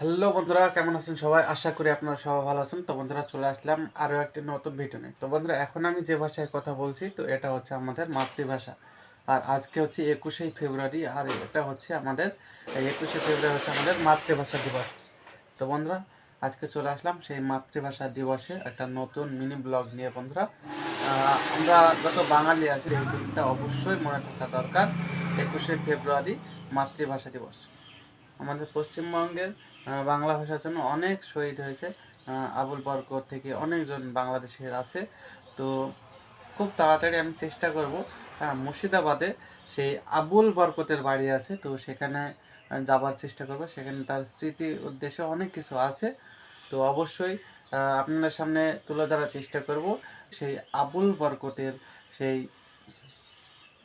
Hello বন্ধুরা, কেমন আছেন সবাই? আশা করি আপনারা সবাই ভালো আছেন। তো বন্ধুরা, চলে আসলাম আরও একটি নতুন ভিডিও তো বন্ধুরা, এখন আমি যে ভাষায় কথা বলছি, তো এটা হচ্ছে আমাদের মাতৃভাষা। আর আজকে হচ্ছে একুশেই ফেব্রুয়ারি, আর এটা হচ্ছে আমাদের একুশে ফেব্রুয়ারি হচ্ছে আমাদের মাতৃভাষা দিবস। তো বন্ধুরা, আজকে চলে আসলাম সেই মাতৃভাষা দিবসে একটা নতুন মিনি ব্লগ নিয়ে বন্ধুরা। আমরা যত বাঙালি আছি, এই দিনটা অবশ্যই মনে থাকা দরকার, একুশে ফেব্রুয়ারি মাতৃভাষা দিবস। আমাদের পশ্চিমবঙ্গের বাংলা ভাষার জন্য অনেক শহীদ হয়েছে। আবুল বরকত থেকে অনেকজন বাংলাদেশের আছে। তো খুব তাড়াতাড়ি আমি চেষ্টা করব হ্যাঁ মুর্শিদাবাদে সেই আবুল বরকতের বাড়ি আছে, তো সেখানে যাবার চেষ্টা করব। সেখানে তার স্মৃতি উদ্দেশ্যে অনেক কিছু আছে। তো অবশ্যই আপনাদের সামনে তুলে ধরার চেষ্টা করব সেই আবুল বরকতের সেই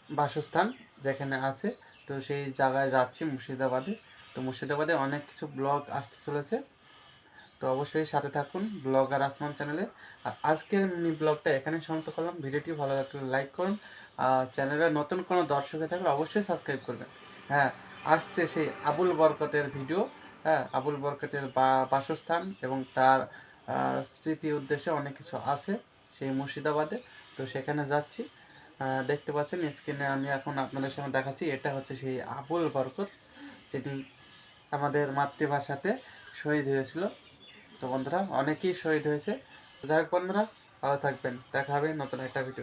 বাসস্থান যেখানে আছে। তো সেই জায়গায় যাচ্ছি মুর্শিদাবাদে। তো মুর্শিদাবাদে অনেক কিছু ব্লগ আসতে চলেছে। তো অবশ্যই সাথে থাকুন ব্লগ আর আসমান চ্যানেলে। আর আজকের মিনি ব্লগটা এখানে সমাপ্ত করলাম। ভিডিওটি ভালো লাগলে লাইক করুন। আর চ্যানেলে নতুন কোনো দর্শক হয়ে থাকলে অবশ্যই সাবস্ক্রাইব করবেন। হ্যাঁ আসছে সেই আবুল বরকতের ভিডিও। হ্যাঁ আবুল বরকতের বাসস্থান এবং তার স্মৃতি উদ্দেশ্যে অনেক কিছু আছে সেই মুর্শিদাবাদে। তো সেখানে যাচ্ছি। দেখতে পাচ্ছেন স্ক্রিনে আমি এখন আপনাদের সামনে দেখাচ্ছি। এটা হচ্ছে সেই আবুল বরকত যেটি আমাদের মাতৃভাষাতে শহীদ হয়েছিল। তো বন্ধুরা, অনেকেই শহীদ হয়েছে। যাই হোক বন্ধুরা, ভালো থাকবেন। দেখা হবে নতুন একটা ভিডিও